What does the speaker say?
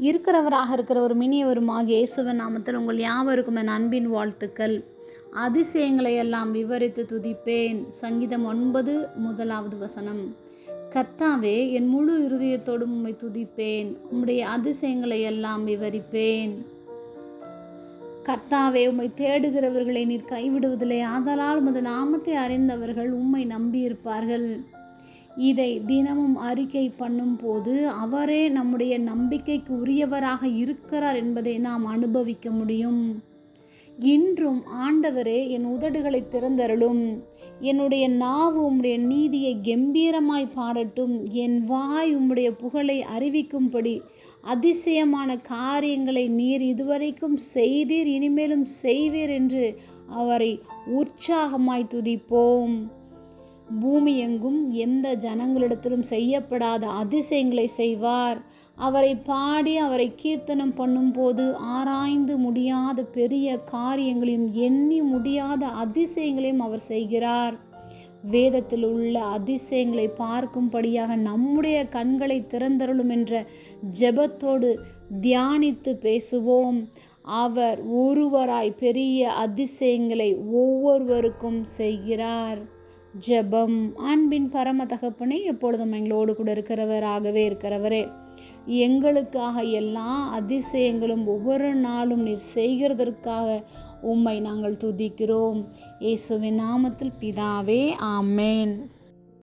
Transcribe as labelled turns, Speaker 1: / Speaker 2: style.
Speaker 1: இருக்கிறவராக இருக்கிற ஒரு மினியவருமாக இயேசுவன் நாமத்தில் உங்கள் யாவருக்கும் என் அன்பின் வாழ்த்துக்கள். அதிசயங்களை எல்லாம் விவரித்து துதிப்பேன். சங்கீதம் ஒன்பது முதலாவது வசனம். கர்த்தாவே என் முழு இருதயத்தோடும் உம்மை துதிப்பேன். உம்முடைய அதிசயங்களை எல்லாம் விவரிப்பேன். கர்த்தாவே உம்மை தேடுகிறவர்களை நீர் கைவிடுவதில்லை. ஆதலால் உமது நாமத்தை அறிந்தவர்கள் உம்மை நம்பியிருப்பார்கள். இதை தினமும் அறிக்கை பண்ணும்போது அவரே நம்முடைய நம்பிக்கைக்கு உரியவராக இருக்கிறார் என்பதை நாம் அனுபவிக்க முடியும். இன்றும் ஆண்டவரே என் உதடுகளை திறந்தருளும். என்னுடைய நாவு உம்முடைய நீதியை கம்பீரமாய் பாடட்டும். என் வாய் உம்முடைய புகழை அறிவிக்கும்படி அதிசயமான காரியங்களை நீர் இதுவரைக்கும் செய்தீர் இனிமேலும் செய்வீர் என்று அவரை உற்சாகமாய் துதிப்போம். பூமி எங்கும் எந்த ஜனங்களிடத்திலும் செய்யப்படாத அதிசயங்களை செய்வார். அவரை பாடி அவரை கீர்த்தனம் பண்ணும்போது ஆராய்ந்து முடியாத பெரிய காரியங்களையும் எண்ணி முடியாத அதிசயங்களையும் அவர் செய்கிறார். வேதத்தில் உள்ள அதிசயங்களை பார்க்கும்படியாக நம்முடைய கண்களை திறந்தருளும் என்ற ஜெபத்தோடு தியானித்து பேசுவோம். அவர் ஒருவராய் பெரிய அதிசயங்களை ஒவ்வொருவருக்கும் செய்கிறார். ஜெபம் அன்பின் பரம தகப்பனே எப்பொழுதும் எங்களோடு கூட இருக்கிறவராகவே இருக்கிறவரே. எங்களுக்காக எல்லா அதிசயங்களும் ஒவ்வொரு நாளும் நீர் செய்கிறதற்காக உம்மை நாங்கள் துதிக்கிறோம். இயேசுவின் நாமத்தில் பிதாவே ஆமேன்.